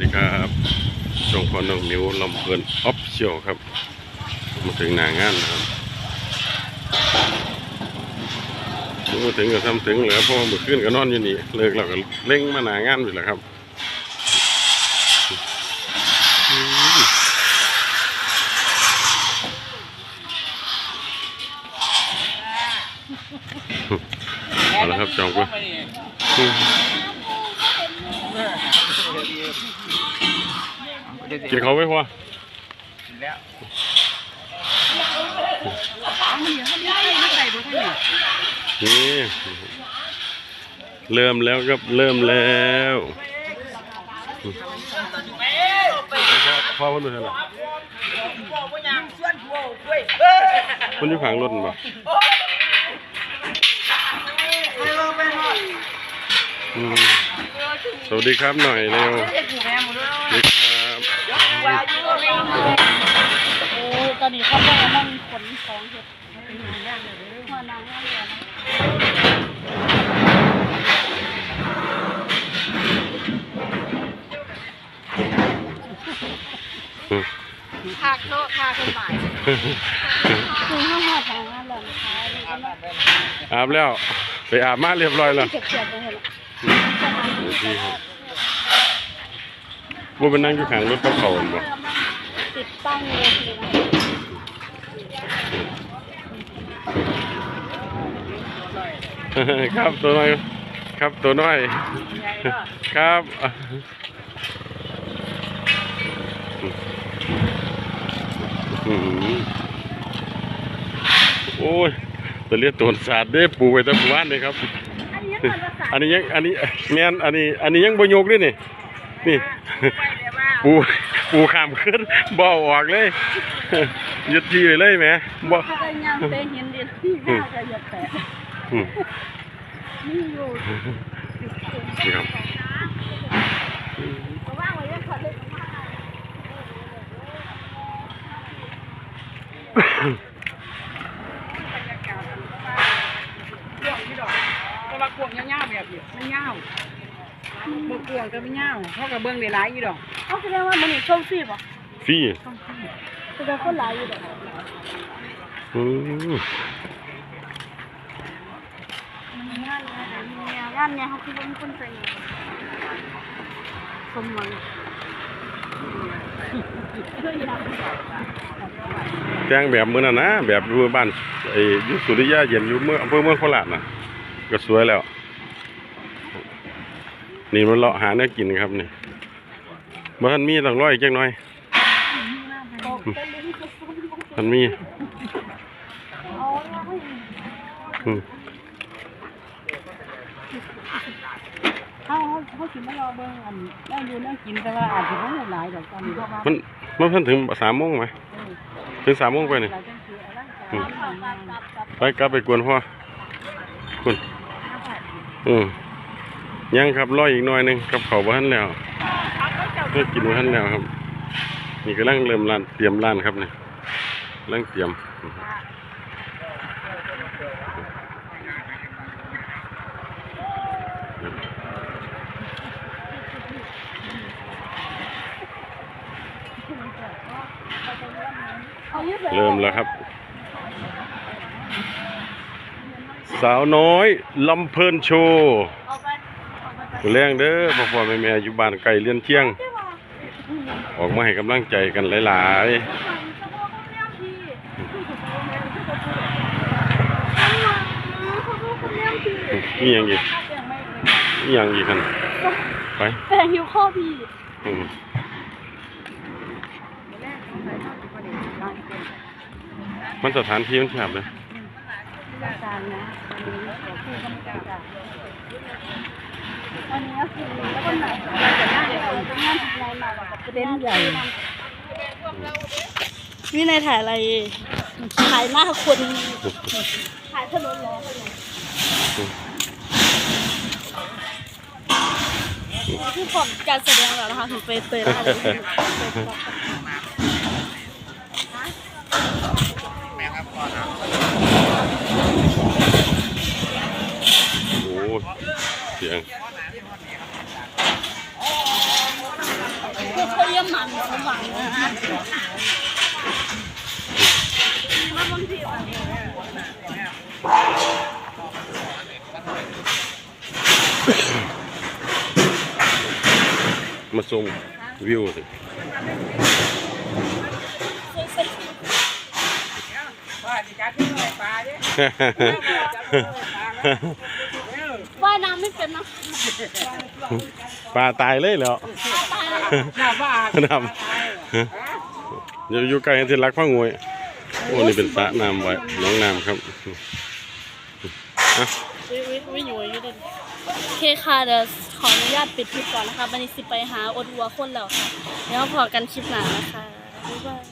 ดีครับช่องพอน้องนิ้วลำเพลินออฟเชียลครับ มาถึงหนางานนะครับมาถึงก็ทำถึงเหลือเพราะว่าเมื่อคืนก็นอนอยู่นี่ เลิกแล้วก็เล่งมาหนางานไปแล้วครับอืมเอาละครับจองกูอืม กินเขาไหมพ่อแล้วนี่เริ่มแล้วครับเริ่มแล้วพ่อเพิ่นเป็นอะไรคุณอยู่ข้างรถบ่อืม สวัสดีครับหน่อยเร็วสวัสดีครับโอ้ตอนนี้เขาบอกว่ามันขนของเห็ดเป็นหางย่างเลยหัวนางย่างเลยนะอืมพากโลพาคนบ่ายคือห้าหอดทงนั้นเลยนะคะนี่ก็มาอาบแล้ว ไปอาบมาเรียบร้อยแล้วเก็บเสียบไปเห็นดี ครับว่าเป็นนั่งอยู่ข้างรถเขาเขาบ่ติดตั้งเลยทีนะครับตัวน้อยครับตัวน้อย ครับอื้อหือโอ้ยตัวเรียกตัวสาดเด้ปูไปแตะปูบ้านเลยครับ อันนี้มันภาษาอันนี้ยังอันนี้แมนอันนี้ อันนี้ยังบ่ยกด้วยนี่ นี่ ปูปูขามขึ้นบ่เอาออกเลยยึดที่ไว้เลยแหมบ่เขาได้ยางเตะหินดิที่ห้าจะหยดแตะอืมนี่อยู่นี่ครับ เพราะว่าไว้ยังขอเล่นมาก กวงพี่ดอกก็ ว่ากวงยาวๆแบบนี้มันยาวบ่กวงก็ไม่ยาวเขาก็เบิ่งได้หลายอยู่ดอกเขาแสดงว่ามันนี่ชมฟรีป่ะฟรีแสดงคนหลายอยู่เด้ออืมมันงานนะเนี่ยงานเนี่ยเขาคิดว่ามันคนใส่สมหวังแต่งแบบมื้อนั้นนะ แบบอยู่บ้านไอ้อยู่สุริยะเย็นอยู่เมืองอำเภอเมืองโคราชน่ะ ก็สวยแล้ว นี่มันเลาะหาเนื้อกินครับนี่บ่ทันมีต้องร้อยจักหน่อยมันมีอืมเขาเขาสิมารอเบิ่งอันนั่งอยู่นั่งกินแต่ว่าอาจจะบ่หลายดอกตอนนี้เพราะว่ามันมันเพิ่นถึงสามโมงไหมถึงสามโมงไปนี่หลายจังซี่อลังการไปกลับไปกวนพ่อคุณ อืมยังครับรออีกหน่อยหนึงกับเขาบ่ทันแล้วเพื่อกินบ่ทันแล้วครับ นี่กำลังเริ่มร้านเตรียมร้านครับนี่กำลังเตรียมเริ่มแล้วครับ สาวน้อยลำเพลินโชว์แรงเด้อพ่อพ่อแม่แม่อยู่บ้านไก่เลี้ยนเที่ยง ออกมาให้กำลังใจกันหลาย ๆ นี่ยังอีกนี่ยังอีกกันไปแต่หิวข้อพี่อืมมันสถานที่มันแคบเลย การนะอันนี้ขอพูดก็ไม่กล้าจ้ะอันนี้ก็คือแล้วก็หนักแต่หน้าเดียวเป็นงานทำงานมาแบบประเต็นใหญ่นี่นายถ่ายอะไร ถ่ายหน้าคน ถ่ายถนนเหรอคือผมการแสดงแล้วนะคะถึงไปเตยได้เลยนะ โอ้เสียงยมมันสมหวังนะมาบางทีอะมาชมวิวสิ ว่าสิจัดที่ไหนปลาเด้ ว่ายน้ำไม่เป็นนะปลาตายเลยแล้วตายเลยน้ำว่าน้ำอย่าอยู่ใกล้ที่รักพ่องวยโอ้นี่เป็นสระน้ำไว้น้องน้ำครับอะวิวิวิอยู่อยู่เด่นโอเคค่ะเดี๋ยวขออนุญาตปิดคลิปก่อนนะคะบันนี้สิไปหาอดวัวคนแล้วค่ะเดี๋ยวพอกันคลิปหน้านะคะบ๊ายบาย